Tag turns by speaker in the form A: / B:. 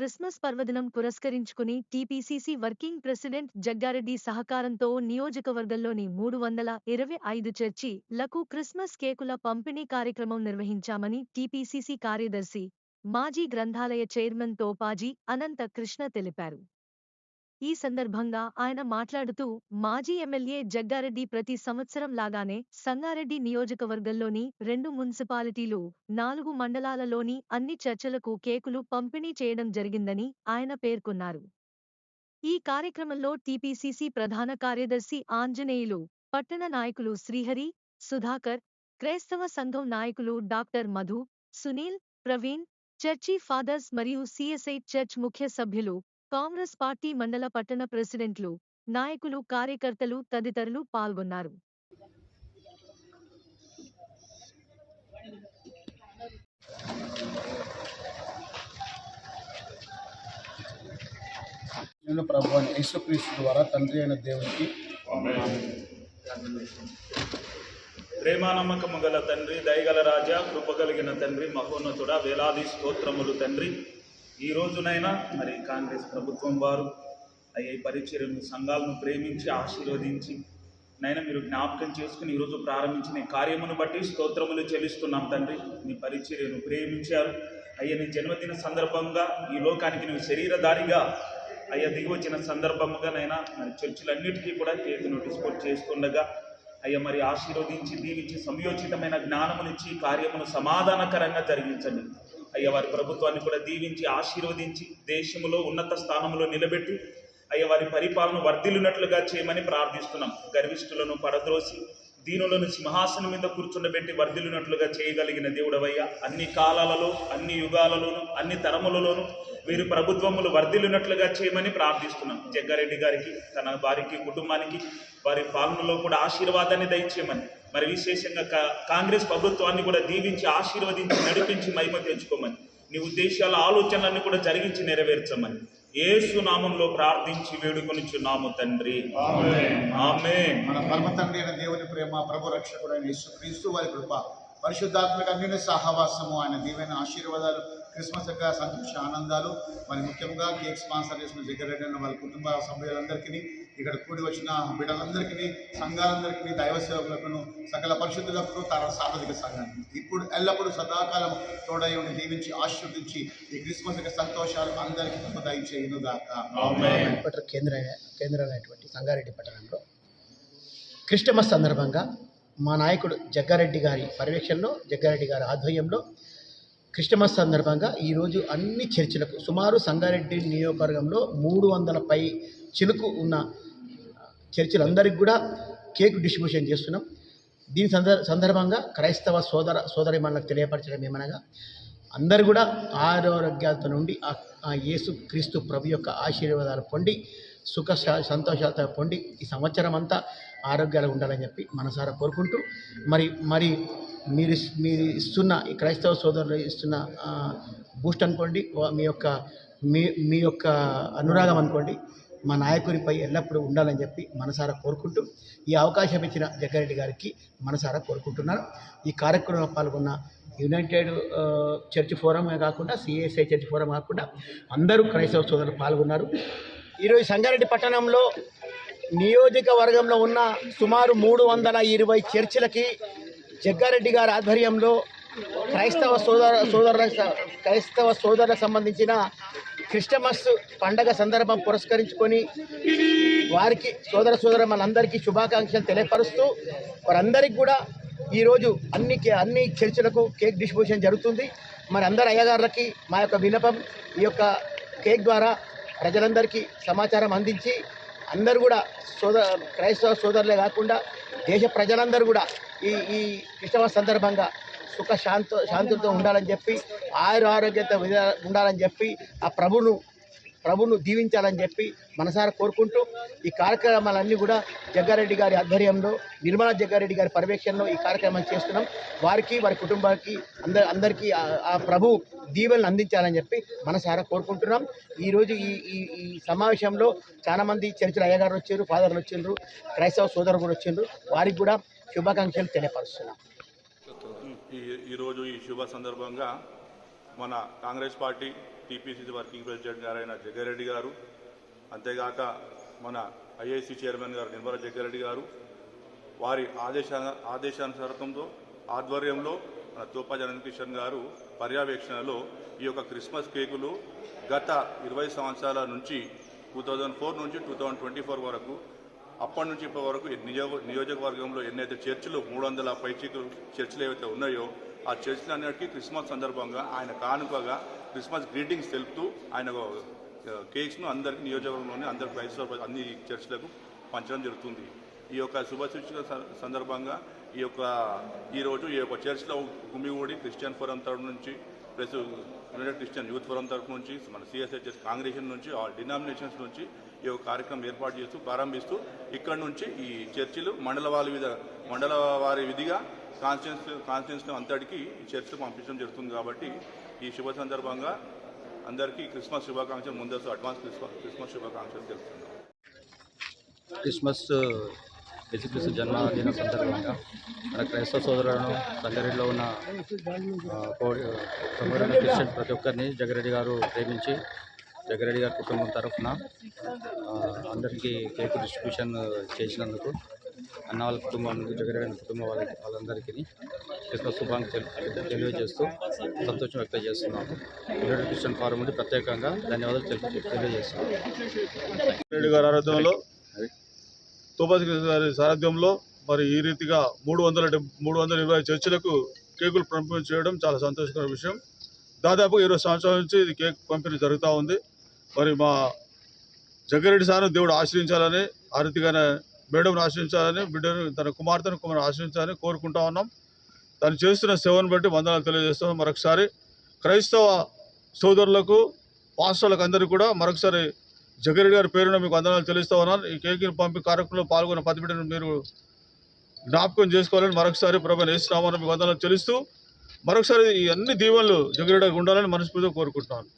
A: Christmas పర్వదినం పురస్కరించుకుని TPCC working president Jaggareddy సహకారంతో నియోజకవర్గంలోని మూడు వందల ఇరవై ఐదు చర్చి లకు క్రిస్మస్ కేకుల పంపిణీ కార్యక్రమం నిర్వహించామని టీపీసీసీ కార్యదర్శి మాజీ గ్రంథాలయ చైర్మన్ తోపాజీ అనంత కృష్ణ తెలిపారు. ఈ సందర్భంగా ఆయన మాట్లాడుతూ మాజీ ఎమ్మెల్యే జగ్గారెడ్డి ప్రతి సంవత్సరం లాగానే సంగారెడ్డి నియోజకవర్గంలోని రెండు మున్సిపాలిటీలు నాలుగు మండలాలలోని అన్ని చర్చలకు కేకులు పంపిణీ చేయడం జరిగిందని ఆయన పేర్కొన్నారు. ఈ కార్యక్రమంలో టీపీసీసీ ప్రధాన కార్యదర్శి ఆంజనేయులు పట్టణ నాయకులు శ్రీహరి సుధాకర్ క్రైస్తవ సంఘం నాయకులు doctor Madhu Sunil Praveen church fathers మరియు సిఎస్ఐ చర్చ్ ముఖ్య సభ్యులు కాంగ్రెస్ పార్టీ మండల పట్టణ ప్రెసిడెంట్లు నాయకులు కార్యకర్తలు తదితరులు పాల్గొన్నారు.
B: నేను ప్రభు అని యేసుక్రీస్తు ద్వారా తండ్రి అయిన దేవునికి
C: ప్రేమానమ్మకము గల తండ్రి దయగల రాజా కృప కలిగిన తండ్రి మహోన్నతుడ వేలాది స్తోత్రములు తండ్రి. ఈ రోజునైనా మరి కాంగ్రెస్ ప్రభుత్వం వారు అయ్యే పరిచర్యను సంఘాలను ప్రేమించి ఆశీర్వదించి నైనా మీరు జ్ఞాపకం చేసుకుని ఈరోజు ప్రారంభించిన కార్యమును బట్టి స్తోత్రములు చెల్లిస్తున్నాం తండ్రి. మీ పరిచర్యను ప్రేమించారు. అయ్యా నీ జన్మదిన సందర్భంగా ఈ లోకానికి నువ్వు శరీరధారిగా అయ్యా దిగి వచ్చిన సందర్భముగానైనా మరి చర్చిలన్నిటికీ కూడా కేకును డిస్పోర్ట్ చేస్తుండగా అయ్యా మరి ఆశీర్వదించి దీవించి సంయోచితమైన జ్ఞానమునిచ్చి ఈ కార్యమును సమాధానకరంగా జరిగించండి. అయ్యా వారి ప్రభుత్వాన్ని కూడా దీవించి ఆశీర్వదించి దేశంలో ఉన్నత స్థానంలో నిలబెట్టి అయ్యా వారి పరిపాలన వర్ధిల్లునట్లుగా చేయమని ప్రార్థిస్తున్నాం. గర్విష్ఠులను పరద్రోసి దీనులను సింహాసనం మీద కూర్చుండబెట్టి వర్ధిల్లినట్లుగా చేయగలిగిన దేవుడవయ్యా. అన్ని కాలాలలో అన్ని యుగాలలోను అన్ని తరములలోను వీరి ప్రభుత్వములు వర్ధిల్లినట్లుగా చేయమని ప్రార్థిస్తున్నాం. జగ్గారెడ్డి గారికి తన వారికి కుటుంబానికి వారి పాలనలో కూడా ఆశీర్వాదాన్ని దయచేయమని మరి విశేషంగా కా- కాంగ్రెస్ ప్రభుత్వాన్ని కూడా దీవించి ఆశీర్వదించి నడిపించి మహిమ తెచ్చుకోమని నీ ఉద్దేశాల ఆలోచనలన్నీ కూడా జరిగించి నెరవేర్చమని ఏసు నామంలో ప్రార్థించి వేడుకొనిచున్నాము తండ్రి. ఆమె
B: మన పరమ తండ్రి అయిన దేవుని ప్రేమ ప్రభు రక్షకుడు అయిన యేసుక్రీస్తు వారి కృప పరిశుద్ధాత్మక అన్యుని సహవాసము ఆయన దీవెన ఆశీర్వాదాలు క్రిస్మస్ యొక్క సంతోష ఆనందాలు మరి ముఖ్యంగా కేక్ స్పాన్సర్ చేసిన జగ్గారెడ్డి అన్న వాళ్ళ కుటుంబ సభ్యులందరికీ ఇక్కడ కూడి వచ్చిన బిడ్డలందరికీ సంఘాలందరికీ దైవ సేవకులకు సకల పరిశుద్ధులకు తన సామాజిక సంఘానికి ఇప్పుడు ఎల్లప్పుడూ సదాకాలం తోడై ఉండి దీవించి ఆశీర్వదించి ఈ క్రిస్మస్ యొక్క సంతోషాలు అందరికీ దయచేయును గాక
D: కేంద్ర కేంద్రమైనటువంటి సంగారెడ్డి పట్టణంలో క్రిస్టమస్ సందర్భంగా మా నాయకుడు జగ్గారెడ్డి గారి పర్యవేక్షణలో జగ్గారెడ్డి గారి ఆధ్వర్యంలో క్రిస్టమస్ సందర్భంగా ఈరోజు అన్ని చర్చిలకు సుమారు సంగారెడ్డి నియోజకవర్గంలో మూడు వందల పై చిలుకు ఉన్న చర్చిలందరికీ కూడా కేక్ డిస్ట్రిబ్యూషన్ చేస్తున్నాం. దీని సందర్ సందర్భంగా క్రైస్తవ సోదర సోదరి మనకు తెలియపరచడం ఏమనగా అందరు కూడా ఆరోగ్యాలతో నుండి ఆ యేసు క్రీస్తు ప్రభు యొక్క ఆశీర్వాదాలు పొంది సుఖ సంతోషాలతో పొంది ఈ సంవత్సరం అంతా ఆరోగ్యాలు ఉండాలని చెప్పి మనసారా కోరుకుంటూ మరి మరి మీరు మీరు ఇస్తున్న ఈ క్రైస్తవ సోదరులు ఇస్తున్న బూస్ట్ అనుకోండి మీ యొక్క మీ మీ యొక్క అనురాగం అనుకోండి మా నాయకునిపై ఎల్లప్పుడూ ఉండాలని చెప్పి మనసారా కోరుకుంటూ ఈ అవకాశం ఇచ్చిన జగ్గారెడ్డి గారికి మనసారా కోరుకుంటున్నాను. ఈ కార్యక్రమంలో పాల్గొన్న యునైటెడ్ చర్చ్ ఫోరమే కాకుండా సిఎస్ఐ చర్చ్ ఫోరం కాకుండా అందరూ క్రైస్తవ సోదరులు పాల్గొన్నారు. ఈరోజు సంగారెడ్డి పట్టణంలో నియోజకవర్గంలో ఉన్న సుమారు మూడు వందల ఇరవై చర్చిలకి జగ్గారెడ్డి గారి ఆధ్వర్యంలో క్రైస్తవ సోదర సోదరుల క్రైస్తవ సోదరులకు సంబంధించిన క్రిస్టమస్ పండగ సందర్భం పురస్కరించుకొని వారికి సోదర సోదర మనందరికీ శుభాకాంక్షలు తెలియపరుస్తూ వారందరికీ కూడా ఈరోజు అన్ని అన్ని చర్చలకు కేక్ డిస్ట్రిబ్యూషన్ జరుగుతుంది. మరి అందరు అయ్యగారులకి మా యొక్క విన్నపం ఈ యొక్క కేక్ ద్వారా ప్రజలందరికీ సమాచారం అందించి అందరూ కూడా సోదర క్రైస్తవ సోదరులే కాకుండా దేశ ప్రజలందరూ కూడా ఈ ఈ క్రిస్టమస్ సందర్భంగా సుఖ శాంత శాంతులతో ఉండాలని చెప్పి ఆయుర ఆరోగ్యంతో ఉండాలని చెప్పి ఆ ప్రభును ప్రభును దీవించాలని చెప్పి మనసారా కోరుకుంటూ ఈ కార్యక్రమాలన్నీ కూడా జగ్గారెడ్డి గారి ఆధ్వర్యంలో నిర్మలా జగ్గారెడ్డి గారి పర్యవేక్షణలో ఈ కార్యక్రమాలు చేస్తున్నాం. వారికి వారి కుటుంబానికి అందరి అందరికీ ఆ- ప్రభు దీవెనలు అందించాలని చెప్పి మనసారా కోరుకుంటున్నాం. ఈరోజు ఈ ఈ ఈ సమావేశంలో చాలామంది చర్చిల అయ్యగారు వచ్చారు ఫాదర్లు వచ్చిండ్రు క్రైస్తవ సోదరులు కూడా వచ్చిండ్రు వారికి కూడా శుభాకాంక్షలు తెలియపరుస్తున్నాం.
E: ఈ ఈరోజు ఈ శుభ సందర్భంగా మన Congress party TPCC working president గారైన జగ్గారెడ్డి గారు అంతేగాక మన ఐఐసి చైర్మన్ గారు నిర్మల జగ్గారెడ్డి గారు వారి ఆదేశ ఆదేశానుసారంతో ఆధ్వర్యంలో మన తోపా జగన్ కిషన్ గారు పర్యవేక్షణలో ఈ యొక్క క్రిస్మస్ కేకులు గత ఇరవై సంవత్సరాల నుంచి టూ థౌజండ్ ఫోర్ నుంచి టూ థౌజండ్ ట్వంటీ ఫోర్ వరకు అప్పటి నుంచి ఇప్పటి వరకు నియోజక నియోజకవర్గంలో ఎన్నైతే చర్చిలు మూడు వందల పైచీకు చర్చిలు ఏవైతే ఉన్నాయో ఆ చర్చిలు అన్నిటికీ క్రిస్మస్ సందర్భంగా ఆయన కానుకగా క్రిస్మస్ గ్రీటింగ్స్ తెలుపుతూ ఆయన కేక్స్ను అందరికీ నియోజకవర్గంలోని అందరి క్రైస్తవ అన్ని చర్చిలకు పంచడం జరుగుతుంది. ఈ యొక్క శుభ సందర్భంగా ఈ యొక్క ఈరోజు ఈ యొక్క చర్చ్లో గుమిగూడి క్రిస్టియన్ ఫోరం తరఫు నుంచి plus United Christian youth forum తరఫు నుంచి మన సిఎస్హెచ్ఎస్ కాంగ్రెషన్ నుంచి ఆల్ డినామినేషన్స్ నుంచి ఈ యొక్క కార్యక్రమం ఏర్పాటు చేస్తూ ప్రారంభిస్తూ ఇక్కడ నుంచి ఈ చర్చిలు మండల వారి విధ మండల వారి విధిగా కాన్స్టిట్యూన్స్ కాన్స్టిట్యూన్స్ అంతటికి ఈ చర్చిలు పంపించడం జరుగుతుంది కాబట్టి ఈ శుభ సందర్భంగా అందరికీ క్రిస్మస్ శుభాకాంక్షలు ముందస్తు అడ్వాన్స్ క్రిస్మస్ క్రిస్మస్ శుభాకాంక్షలు తెలుపుతున్నాం.
F: క్రిస్మస్ యేసుక్రీస్తు జన్మదిన సందర్భంగా మన క్రైస్తవ సోదరులను సంగారెడ్డిలో ఉన్న ఆ, క్రిస్టియన్ ప్రతి ఒక్కరిని జగరెడ్డి గారు ప్రేమించి జగరెడ్డి గారి కుటుంబం తరఫున అందరికీ కేక్ డిస్ట్రిబ్యూషన్ చేసినందుకు అన్న వాళ్ళ కుటుంబానికి జగరెడ్డి కుటుంబం వాళ్ళ వాళ్ళందరికీ క్రిస్మస్ శుభాకాంక్షలు తెలియజేస్తూ సంతోషం వ్యక్తం చేస్తున్నాము. యునైటెడ్ క్రిస్టియన్ ఫారం నుండి ప్రత్యేకంగా ధన్యవాదాలు తెలి- తెలియజేస్తున్నాము.
G: రెడ్డి గారి ఆరోగ్యంలో తుపాసి గారి సారథ్యంలో మరి ఈ రీతిగా మూడు వందల మూడు వందల ఇరవై చర్చిలకు కేకులు పంపిణీ చేయడం చాలా సంతోషకర విషయం. దాదాపు ఇరవై సంవత్సరాల నుంచి ఇది కేక్ పంపిణీ జరుగుతూ ఉంది. మరి మా జగ్గారెడ్డి సార్ దేవుడు ఆశ్రయించాలని ఆ రీతిగానే మేడంను ఆశ్రయించాలని బిడ్డను తన కుమార్తెను కుమారు ఆశ్రయించాలని కోరుకుంటా ఉన్నాం. తను చేస్తున్న సేవను బట్టి వందనాలు తెలియజేస్తాం మరొకసారి క్రైస్తవ సోదరులకు పాస్టర్లకు అందరికీ కూడా మరొకసారి జగ్గారెడ్డి గారి పేరున మీకు వందనాలు తెలుస్తా ఉన్నాను. ఈ కేక్ పంపి కార్యక్రమంలో పాల్గొన్న పది బిడ్డను మీరు జ్ఞాపకం చేసుకోవాలని మరొకసారి ప్రభు నేస్తున్నామని మీకు వందనాలు తెలుస్తూ మరొకసారి ఈ అన్ని దీవెనలు జగ్గారెడ్డి ఉండాలని మనస్ఫూర్తిగా కోరుకుంటున్నాను.